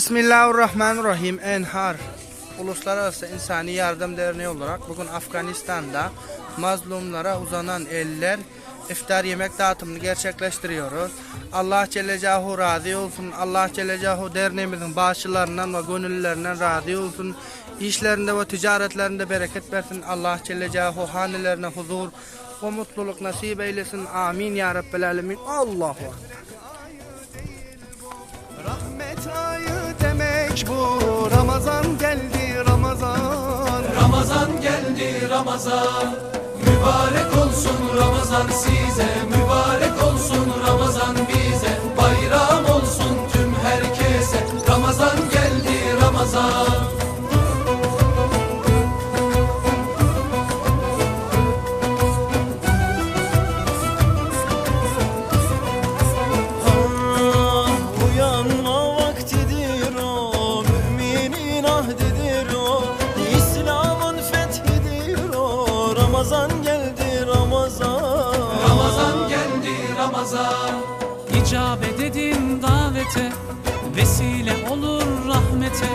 Bismillahirrahmanirrahim. Enhar Uluslararası İnsani Yardım Derneği olarak bugün Afganistan'da mazlumlara uzanan eller iftar yemek dağıtımını gerçekleştiriyoruz. Allah Celle Celaluhu razı olsun. Allah Celle Celaluhu derneğimizin bağışçılarından ve gönüllülerinden razı olsun. İşlerinde ve ticaretlerinde bereket versin. Allah Celle Celaluhu hanelerine huzur ve mutluluk nasip eylesin. Amin ya Rabbel Alemin. Allahu Ekber. Ramazan. Mübarek olsun Ramazan size Ramazan geldi Ramazan. Ramazan geldi Ramazan. İcabet edin davete Vesile olur rahmete.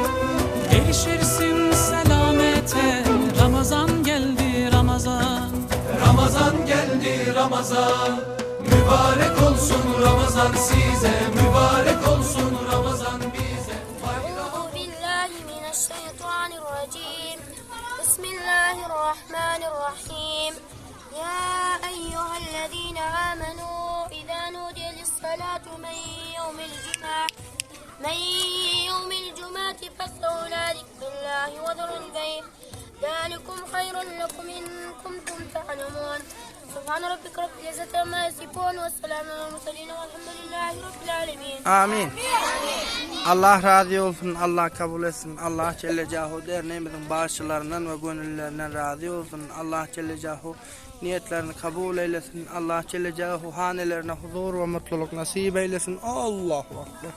Erişirsin selamete. Ramazan geldi Ramazan. Ramazan geldi Ramazan. Mübarek olsun Ramazan size. Mübarek olsun Ramazan bize. Euzu billahi mineşşeytanirracim. Bismillah. الرحمن الرحيم. يا أيها الذين آمنوا إذا نودي للصلاة من يوم الجمعة من يوم الجمعة فاسعوا إلى ذكر الله وذروا البيع ذلكم خير لكم إن كنتم تعلمون. سبحان ربك رب العزة عما يصفون والسلام على المرسلين والحمد لله رب العالمين. Amin. Allah razı olsun, Allah kabul etsin. Allah Celle Celaluhu derneğimizin bağışçılarından ve gönüllülerinden razı olsun. Allah Celle Celaluhu niyetlerini kabul eylesin. Allah Celle Celaluhu hanelerine huzur ve mutluluk nasip eylesin. Allahu Ekber.